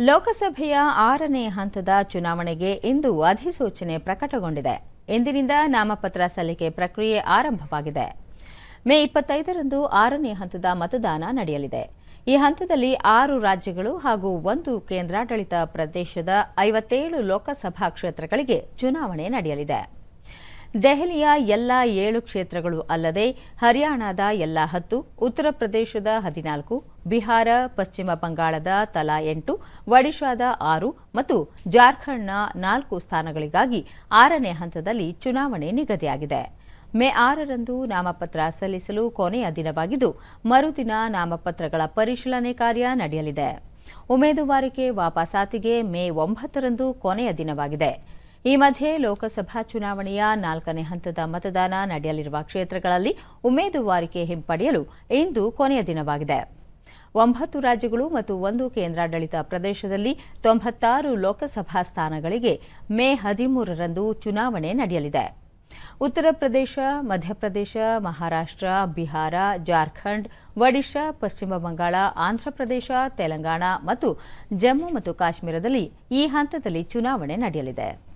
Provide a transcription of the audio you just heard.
ಲೋಕಸಭೆಯ ಆರನೇ ಹಂತದ ಚುನಾವಣೆಗೆ ಇಂದು ಅಧಿಸೂಚನೆ ಪ್ರಕಟಗೊಂಡಿದೆ. ಇಂದಿನಿಂದ ನಾಮಪತ್ರ ಸಲ್ಲಿಕೆ ಪ್ರಕ್ರಿಯೆ ಆರಂಭವಾಗಿದೆ. ಮೇ ಇಪ್ಪತ್ತೈದರಂದು ಆರನೇ ಹಂತದ ಮತದಾನ ನಡೆಯಲಿದೆ. ಈ ಹಂತದಲ್ಲಿ ಆರು ರಾಜ್ಯಗಳು ಹಾಗೂ ಒಂದು ಕೇಂದ್ರಾಡಳಿತ ಪ್ರದೇಶದ ಐವತ್ತೇಳು ಲೋಕಸಭಾ ಕ್ಷೇತ್ರಗಳಿಗೆ ಚುನಾವಣೆ ನಡೆಯಲಿದೆ. ದೆಹಲಿಯ ಎಲ್ಲ ಏಳು ಕ್ಷೇತ್ರಗಳು ಅಲ್ಲದೆ ಹರಿಯಾಣದ ಎಲ್ಲ ಹತ್ತು, ಉತ್ತರ ಪ್ರದೇಶದ ಹದಿನಾಲ್ಕು, ಬಿಹಾರ, ಪಶ್ಚಿಮ ಬಂಗಾಳದ ತಲಾ ಎಂಟು, ಒಡಿಶಾದ ಆರು ಮತ್ತು ಜಾರ್ಖಂಡ್ನ ನಾಲ್ಕು ಸ್ಥಾನಗಳಿಗಾಗಿ ಆರನೇ ಹಂತದಲ್ಲಿ ಚುನಾವಣೆ ನಿಗದಿಯಾಗಿದೆ. ಮೇ ಆರರಂದು ನಾಮಪತ್ರ ಸಲ್ಲಿಸಲು ಕೊನೆಯ ದಿನವಾಗಿದ್ದು, ಮರುದಿನ ನಾಮಪತ್ರಗಳ ಪರಿಶೀಲನೆ ಕಾರ್ಯ ನಡೆಯಲಿದೆ. ಉಮೇದುವಾರಿಕೆ ವಾಪಸಾತಿಗೆ ಮೇ ಒಂಬತ್ತರಂದು ಕೊನೆಯ ದಿನವಾಗಿದೆ. ಈ ಮಧ್ಯೆ ಲೋಕಸಭಾ ಚುನಾವಣೆಯ ನಾಲ್ಕನೇ ಹಂತದ ಮತದಾನ ನಡೆಯಲಿರುವ ಕ್ಷೇತ್ರಗಳಲ್ಲಿ ಉಮೇದುವಾರಿಕೆ ಹಿಂಪಡೆಯಲು ಇಂದು ಕೊನೆಯ ದಿನವಾಗಿದೆ. ಒಂಬತ್ತು ರಾಜ್ಯಗಳು ಮತ್ತು ಒಂದು ಕೇಂದ್ರಾಡಳಿತ ಪ್ರದೇಶದಲ್ಲಿ ತೊಂಬತ್ತಾರು ಲೋಕಸಭಾ ಸ್ಥಾನಗಳಿಗೆ ಮೇ ಹದಿಮೂರರಂದು ಚುನಾವಣೆ ನಡೆಯಲಿದೆ. ಉತ್ತರ ಪ್ರದೇಶ, ಮಧ್ಯಪ್ರದೇಶ, ಮಹಾರಾಷ್ಟ್ರ, ಬಿಹಾರ, ಜಾರ್ಖಂಡ್, ಒಡಿಶಾ, ಪಶ್ಚಿಮ ಬಂಗಾಳ ಆಂಧ್ರಪ್ರದೇಶ ತೆಲಂಗಾಣ ಮತ್ತು ಜಮ್ಮು ಮತ್ತು ಕಾಶ್ಮೀರದಲ್ಲಿ ಈ ಹಂತದಲ್ಲಿ ಚುನಾವಣೆ ನಡೆಯಲಿದೆ.